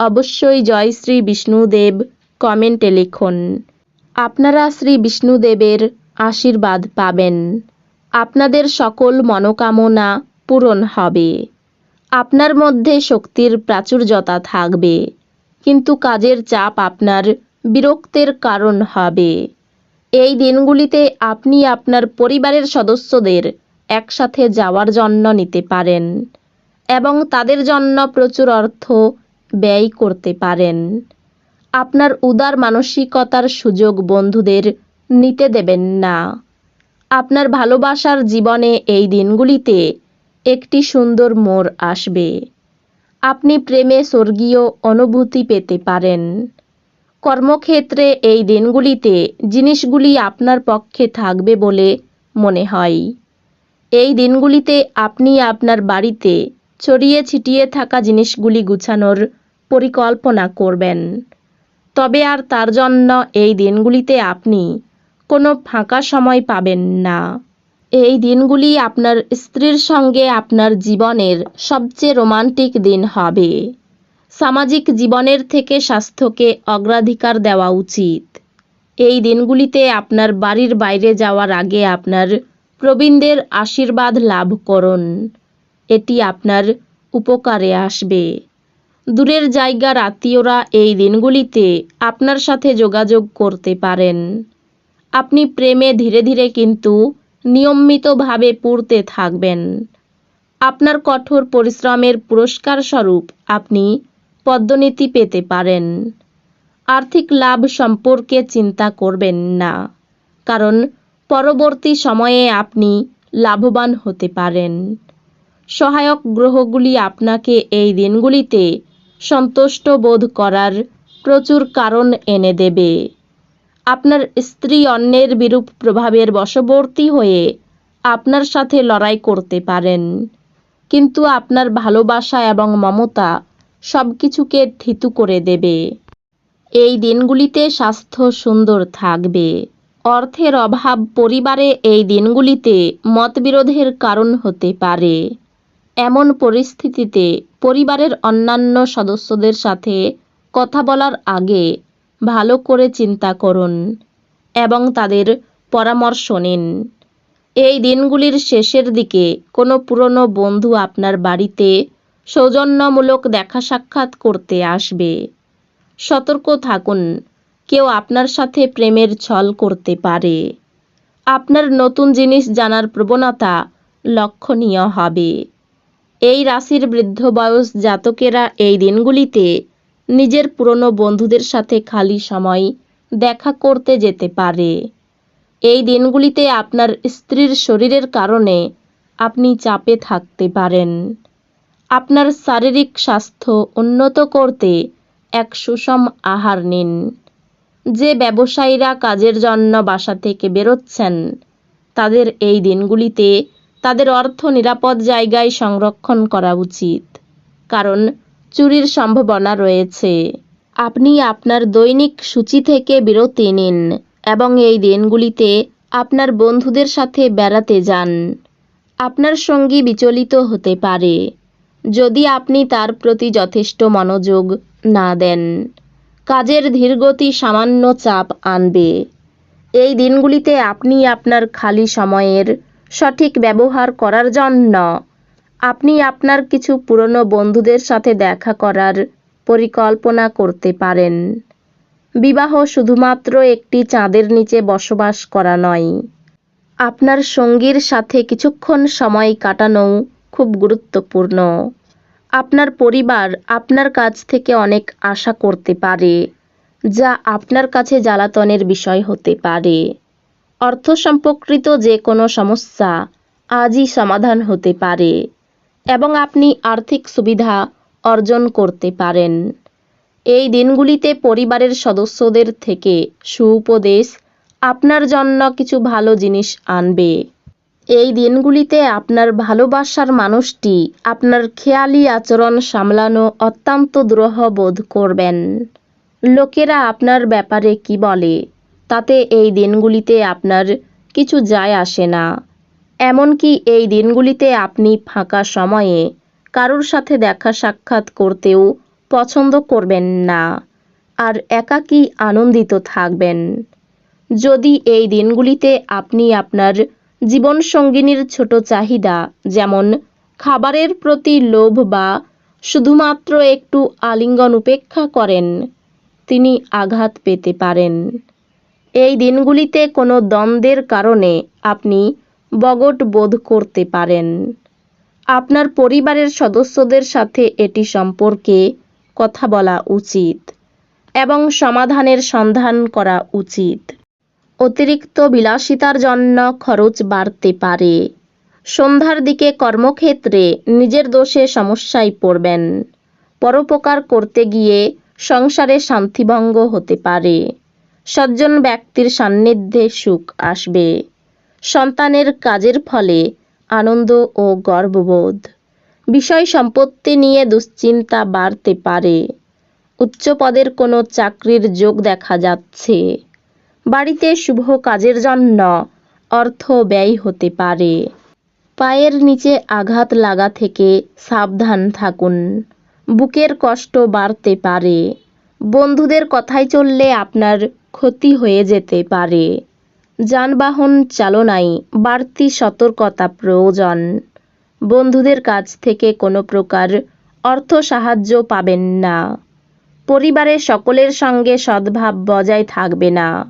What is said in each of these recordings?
অবশ্যই জয় শ্রী বিষ্ণুদেব কমেন্টে লিখুন। আপনারা শ্রী বিষ্ণুদেবের আশীর্বাদ পাবেন। আপনাদের সকল মনোকামনা পূরণ হবে। আপনার মধ্যে শক্তির প্রাচুর্যতা থাকবে। কিন্তু কাজের চাপ আপনার বিরক্তের কারণ হবে। এই দিনগুলিতে আপনি আপনার পরিবারের সদস্যদের একসাথে যাওয়ার জন্য নিতে পারেন এবং তাদের জন্য প্রচুর অর্থ ব্যয় করতে পারেন। আপনার উদার মানসিকতার সুযোগ বন্ধুদের নিতে দেবেন না। আপনার ভালোবাসার জীবনে এই দিনগুলিতে একটি সুন্দর মোড় আসবে। আপনি প্রেমে স্বর্গীয় অনুভূতি পেতে পারেন। কর্মক্ষেত্রে এই দিনগুলিতে জিনিসগুলি আপনার পক্ষে থাকবে বলে মনে হয়। এই দিনগুলিতে আপনি আপনার বাড়িতে ছড়িয়ে ছিটিয়ে থাকা জিনিসগুলি গুছানোর পরিকল্পনা করবেন। তবে আর তার জন্য এই দিনগুলিতে আপনি কোনো ফাঁকা সময় পাবেন না। এই দিনগুলি আপনার স্ত্রীর সঙ্গে আপনার জীবনের সবচেয়ে রোমান্টিক দিন হবে। সামাজিক জীবনের থেকে স্বাস্থ্যকে অগ্রাধিকার দেওয়া উচিত। এই দিনগুলিতে আপনার বাড়ির বাইরে যাওয়ার আগে আপনার প্রবীণদের আশীর্বাদ লাভ করুন। এটি আপনার উপকারে আসবে। দূরের জায়গার আত্মীয়রা এই দিনগুলিতে আপনার সাথে যোগাযোগ করতে পারেন। আপনি প্রেমে ধীরে ধীরে কিন্তু নিয়মিতভাবে পড়তে থাকবেন। আপনার কঠোর পরিশ্রমের পুরস্কার স্বরূপ আপনি পদ্মনীতি পেতে পারেন। আর্থিক লাভ সম্পর্কে চিন্তা করবেন না, কারণ পরবর্তী সময়ে আপনি লাভবান হতে পারেন। সহায়ক গ্রহগুলি আপনাকে এই দিনগুলিতে সন্তুষ্ট বোধ করার প্রচুর কারণ এনে দেবে। আপনার স্ত্রী অন্যের বিরূপ প্রভাবের বশবর্তী হয়ে আপনার সাথে লড়াই করতে পারেন। কিন্তু আপনার ভালোবাসা এবং মমতা সব কিছুকে থিতু করে দেবে। এই দিনগুলিতে স্বাস্থ্য সুন্দর থাকবে। অর্থের অভাব পরিবারে এই দিনগুলিতে মতবিরোধের কারণ হতে পারে। এমন পরিস্থিতিতে পরিবারের অন্যান্য সদস্যদের সাথে কথা বলার আগে ভালো করে চিন্তা করুন এবং তাদের পরামর্শ নিন। এই দিনগুলির শেষের দিকে কোনো পুরনো বন্ধু আপনার বাড়িতে সৌজন্যমূলক দেখা সাক্ষাৎ করতে আসবে। সতর্ক থাকুন, কেউ আপনার সাথে প্রেমের ছল করতে পারে। আপনার নতুন জিনিস জানার প্রবণতা লক্ষণীয় হবে। এই রাশির বৃদ্ধ বয়স জাতকেরা এই দিনগুলিতে নিজের পুরনো বন্ধুদের সাথে খালি সময় দেখা করতে যেতে পারে। এই দিনগুলিতে আপনার স্ত্রীর শরীরের কারণে আপনি চাপে থাকতে পারেন। আপনার শারীরিক স্বাস্থ্য উন্নত করতে এক সুষম আহার নিন। যে ব্যবসায়ীরা কাজের জন্য বাসা থেকে বেরোচ্ছেন, তাদের এই দিনগুলিতে তাদের অর্থ নিরাপদ জায়গায় সংরক্ষণ করা উচিত। কারণ চুরির সম্ভাবনা রয়েছে। আপনি আপনার দৈনিক সূচি থেকে বিরতি নিন এবং এই দিনগুলিতে আপনার বন্ধুদের সাথে বেড়াতে যান। আপনার সঙ্গী বিচলিত হতে পারে, যদি আপনি তার প্রতি যথেষ্ট মনোযোগ না দেন। কাজের ধীরগতি সামান্য চাপ আনবে। এই দিনগুলিতে আপনি আপনার খালি সময়ের সঠিক ব্যবহার করার জন্য। আপনি আপনার কিছু পুরনো বন্ধুদের সাথে দেখা করার পরিকল্পনা করতে পারেন। বিবাহ শুধুমাত্র একটি চাঁদের নিচে বসবাস করা নয়। আপনার সঙ্গীর সাথে কিছুক্ষণ সময় কাটানোও খুব গুরুত্বপূর্ণ। আপনার পরিবার আপনার কাছ থেকে অনেক আশা করতে পারে, যা আপনার কাছে জ্বালাতনের বিষয় হতে পারে। অর্থ সম্পর্কিত যে কোনো সমস্যা আজই সমাধান হতে পারে এবং আপনি আর্থিক সুবিধা অর্জন করতে পারেন। এই দিনগুলিতে পরিবারের সদস্যদের থেকে সুউপদেশ, আপনার জন্য কিছু ভালো জিনিস আনবে। এই দিনগুলিতে আপনার ভালোবাসার মানুষটি আপনার খেয়ালি আচরণ সামলানো অত্যন্ত দ্রোহ বোধ করবেন। লোকেরা আপনার ব্যাপারে কি বলে? তাতে এই দিনগুলিতে আপনার কিছু যায় আসে না। এমনকি এই দিনগুলিতে আপনি ফাঁকা সময়ে কারোর সাথে দেখা সাক্ষাৎ করতেও পছন্দ করবেন না আর একাকী আনন্দিত থাকবেন। যদি এই দিনগুলিতে আপনি আপনার জীবনসঙ্গিনীর ছোট চাহিদা যেমন খাবারের প্রতি লোভ বা শুধুমাত্র একটু আলিঙ্গন উপেক্ষা করেন, তিনি আঘাত পেতে পারেন। এই দিনগুলিতে কোনো দ্বন্দ্বের কারণে আপনি বগট বোধ করতে পারেন। আপনার পরিবারের সদস্যদের সাথে এটি সম্পর্কে কথা বলা উচিত এবং সমাধানের সন্ধান করা উচিত। অতিরিক্ত বিলাসিতার জন্য খরচ বাড়তে পারে। সন্ধ্যার দিকে কর্মক্ষেত্রে নিজের দোষে সমস্যায় পড়বেন। পরোপকার করতে গিয়ে সংসারে শান্তিভঙ্গ হতে পারে। সজ্জন ব্যক্তির সান্নিধ্যে সুখ আসবে। সন্তানের কাজের ফলে আনন্দ ও গর্ববোধ। বিষয় সম্পত্তি নিয়ে দুশ্চিন্তা বাড়তে পারে। উচ্চ পদের কোনো চাকরির যোগ দেখা যাচ্ছে। বাড়িতে শুভ কাজের জন্য অর্থ ব্যয় হতে পারে। পায়ের নিচে আঘাত লাগা থেকে সাবধান থাকুন। বুকের কষ্ট বাড়তে পারে। বন্ধুদের কথায় চললে আপনার ক্ষতি হয়ে যেতে পারে। যানবাহন চালনায় বাড়তি সতর্কতা প্রয়োজন। বন্ধুদের কাছ থেকে কোনো প্রকার অর্থ সাহায্য পাবেন না। পরিবারের সকলের সঙ্গে সদ্ভাব বজায় থাকবে না।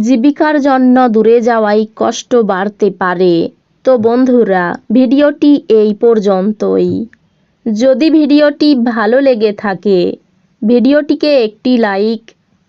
জীবিকার জন্য দূরে যাওয়াই কষ্ট বাড়তে পারে। তো বন্ধুরা, ভিডিওটি এই পর্যন্তই। যদি ভিডিওটি ভালো লেগে থাকে, ভিডিওটিকে একটি লাইক